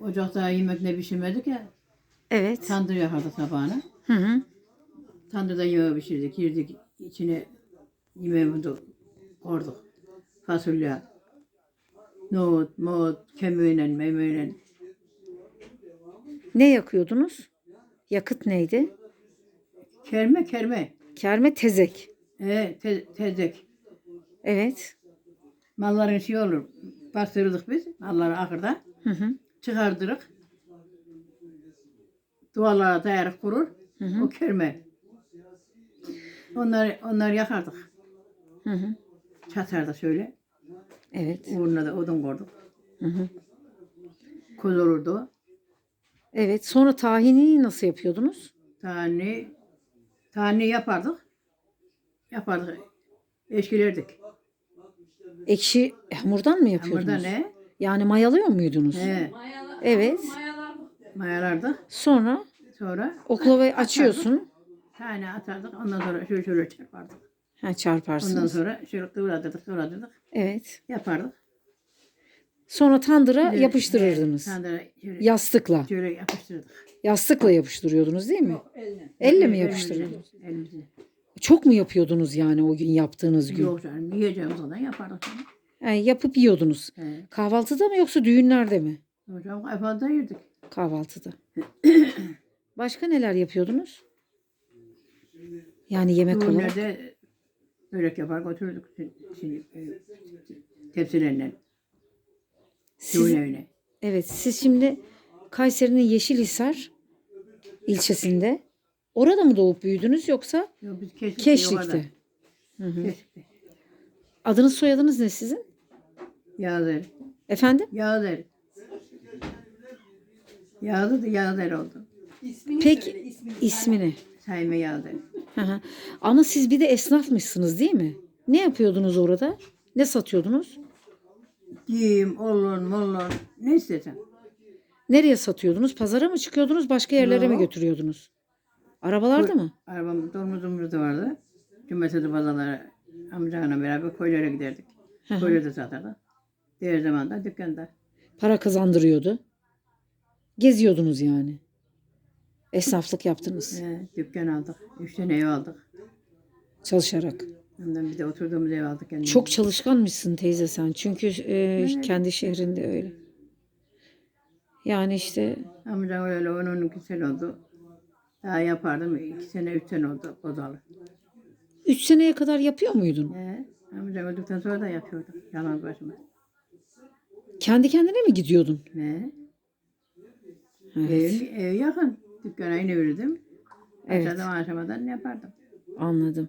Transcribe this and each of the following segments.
ocakta yemek ne pişirmedik ya. Evet. Tandır yakardık sabahına. Hı hı. Tandırda yemeği pişirdik. Girdik içine yemeğimizi koyduk. Fasulye, nohut, moğut, kemiğiyle, memeğiyle. Ne yakıyordunuz? Yakıt neydi? Kerme kerme. Kerme tezek. E, te, tezek. Evet. Malların şey olur. Bastırırdık biz. Malları ahırda. Hı hı. Çıkardırık. Duvarlara dayarak kurur. Hı hı. O kerme. Onları, onları yakardık. Hı hı. Çatardık şöyle. Evet. Uğruna da odun koyduk. Hı hı. Koz olurdu. Evet. Sonra tahini nasıl yapıyordunuz? Tane, tane yapardık. Yapardık. Eşkilerdik. Ekşi hamurdan mı yapıyordunuz? Hamurda ne? Yani mayalıyor muydunuz? He, Evet. mayalardık. Sonra Sonra oklavayı açıyorsun. tane atardık. Ondan sonra şöyle şöyle çarpardık. Ha, Ondan çarparsınız. sonra şöyle kıvradırdık, kıvradırdık. Evet. Yapardık. Sonra tandıra de- yapıştırırdınız. Tandıra şöyle, Yastıkla. şöyle yapıştırdık. Yastıkla yapıştırıyordunuz değil mi? Elle. Elle mi yapıştırıyordunuz? Elimizle. Çok mu yapıyordunuz yani o gün yaptığınız gün? Yok canım. Yiyeceğimiz zaman yapardık. canım. Yani yapıp yiyordunuz. He. Kahvaltıda mı yoksa düğünlerde mi? Hocam kayfada yedik. Kahvaltıda. Başka neler yapıyordunuz? Yani yemek olarak. Düğünlerde börek yapar götürdük. Şimdi, e, tepsilerle. Düğün evine. evet siz şimdi Kayseri'nin Yeşilhisar ilçesinde orada mı doğup büyüdünüz yoksa Yok, biz Keşik'te. Keşlik'te? Hı hı. Keşik'te. Adınız soyadınız ne sizin? Yağdır. Efendim? Yağdır. Yağdır da Yağdır oldu. Peki ismini. Sayma Yağdır. Hı hı. Ama siz bir de esnafmışsınız değil mi? Ne yapıyordunuz orada? Ne satıyordunuz? Giyim, olun, molun. Ne istesen. Nereye satıyordunuz? Pazara mı çıkıyordunuz? Başka yerlere mi Yok. götürüyordunuz? Arabalarda mı? Arabamız, dolmuşumuz da vardı. Cumartesi pazarlara amcayla beraber koylara giderdik. Hı hı. Koylarda satardık. Diğer zaman da dükkanda. Para kazandırıyordu. Geziyordunuz yani. Esnaflık yaptınız He, dükkan aldık. Üç tane ev aldık. çalışarak. Ondan bir de oturduğumuz ev aldık. kendimize. Çok çalışkanmışsın teyze sen. Çünkü e, Evet. kendi şehrinde öyle. Yani işte Amcam öyle 10-12 sene oldu. Daha yapardım. 2 sene, 3 sene oldu bozalı. 3 seneye kadar yapıyor muydun? He, amcam öldükten sonra da yapıyordum. Yalan başıma. Kendi kendine mi gidiyordun? He. Evet. Ev, ev yakın. Dükkana inebilirdim. Evet. Aşağıdan aşamadan yapardım. Anladım.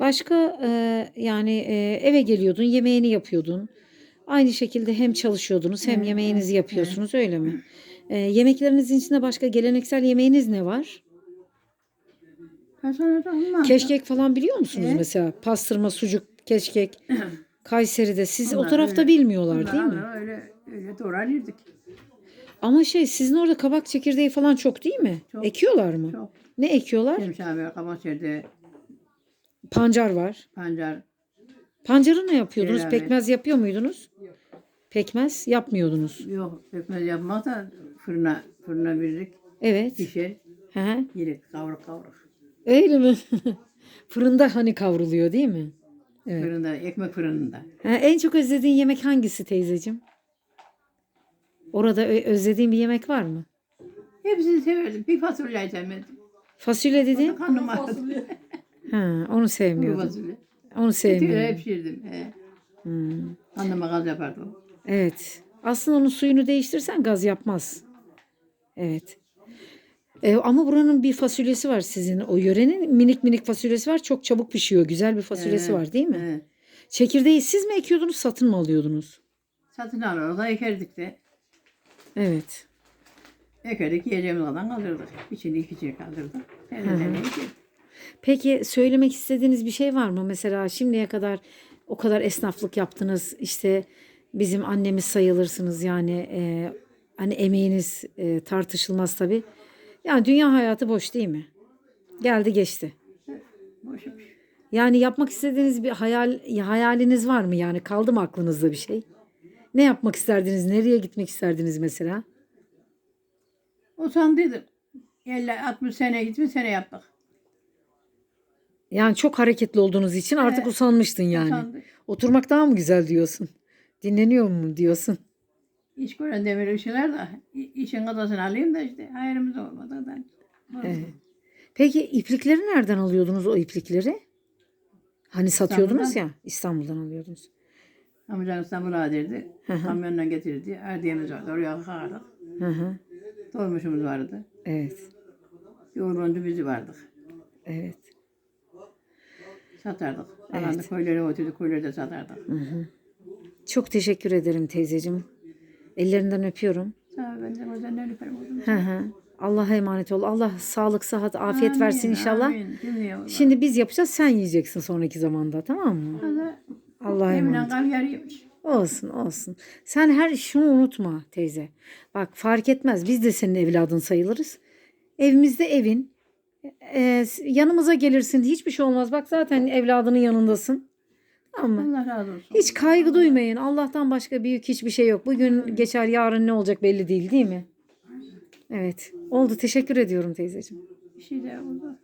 Başka e, yani e, eve geliyordun, yemeğini yapıyordun. Aynı şekilde hem çalışıyordunuz hem Evet, yemeğinizi evet, yapıyorsunuz öyle mi? E, yemeklerinizin içinde başka geleneksel yemeğiniz ne var? Kaç olmaz. Keşkek falan biliyor musunuz Evet. mesela? Pastırma, sucuk, keşkek. Kayseri'de siz o Onlar tarafta öyle- bilmiyorlar değil mi? Öyle, öyle doğrar yedik. Ama şey sizin orada kabak çekirdeği falan çok değil mi? Çok. Ekiyorlar mı? Çok. Ne ekiyorlar? Şemşabe, Kabaşehir'de, Pancar var. pancar. Pancarı ne yapıyordunuz? Beraber. Pekmez yapıyor muydunuz? Pekmez yapmıyordunuz. Yok pekmez yapmak da fırına, fırına verirdik. Evet. Pişer, Hı hı. yedik kavruk kavruk. Öyle mi? Fırında hani kavruluyor değil mi? Evet. Fırında, ekmek fırınında. Ha, en çok özlediğin yemek hangisi teyzeciğim? Orada özlediğin bir yemek var mı? Hepsini severdim. Bir fasulye sevmedim. Fasulye dedin? Kanım ağrıdı. Ha, onu fasulye. Onu Etiyle sevmiyordun. hep pişirdim. He. Hmm. Kanıma gaz yapardım. Evet. Aslında onun suyunu değiştirsen gaz yapmaz. Evet. E, ama buranın bir fasulyesi var sizin. O yörenin minik minik fasulyesi var. Çok çabuk pişiyor. Güzel bir fasulyesi He, var değil mi? he. Çekirdeği siz mi ekiyordunuz, satın mı alıyordunuz? Satın alırız, da ekerdik de. Evet. Ekerdik, yiyeceğimiz olan kaldırdık. İçini. Nereden ekerdik? Peki söylemek istediğiniz bir şey var mı? Mesela şimdiye kadar o kadar esnaflık yaptınız. İşte bizim annemiz sayılırsınız yani e, hani emeğiniz e, tartışılmaz tabii. Yani dünya hayatı boş değil mi? Geldi geçti. Boşmuş. Yani yapmak istediğiniz bir hayal hayaliniz var mı? Yani kaldı mı aklınızda bir şey? Ne yapmak isterdiniz? Nereye gitmek isterdiniz mesela? Utandıydım. 50-60 sene, 70 sene yaptık. Yani çok hareketli olduğunuz için artık Evet. usanmıştın yani. Utandık. Oturmak daha mı güzel diyorsun? Dinleniyor mu diyorsun? İş gören demir işler i- işin kadasını alayım da işte hayrımız olmadı da. Evet. Peki iplikleri nereden alıyordunuz o iplikleri? Hani satıyordunuz İstanbul'dan. ya İstanbul'dan alıyordunuz. Amcam İstanbul'a derdi. Hı hı. Kamyonla getirdi. Erdiyemiz vardı. Oraya kalkardık. Hı hı. Dolmuşumuz vardı. Evet. Yoğuruncu bizi vardık. Evet. Satardık. Evet. Evet. Köylere oturduk. Köyleri de satardık. Çok teşekkür ederim teyzeciğim. Ellerinden öpüyorum. Ol. Ben de gözlerinden öperim oğlum. Hı hı. Allah'a emanet ol. Allah sağlık, sıhhat, afiyet versin Amin, inşallah. amin. Şimdi biz yapacağız, sen yiyeceksin sonraki zamanda, tamam mı? Allah Allah'a emanet. kavyar yemiş. Olsun, olsun. Sen her şunu unutma teyze. Bak fark etmez. Biz de senin evladın sayılırız. Evimizde evin. Ee, yanımıza gelirsin. Hiçbir şey olmaz. Bak zaten evladının yanındasın. Tamam mı? Allah razı olsun. Hiç kaygı duymayın. Allah'tan başka büyük hiçbir şey yok. Bugün geçer, yarın ne olacak belli değil, değil mi? Evet. Oldu. Teşekkür ediyorum teyzeciğim. Bir şey de oldu.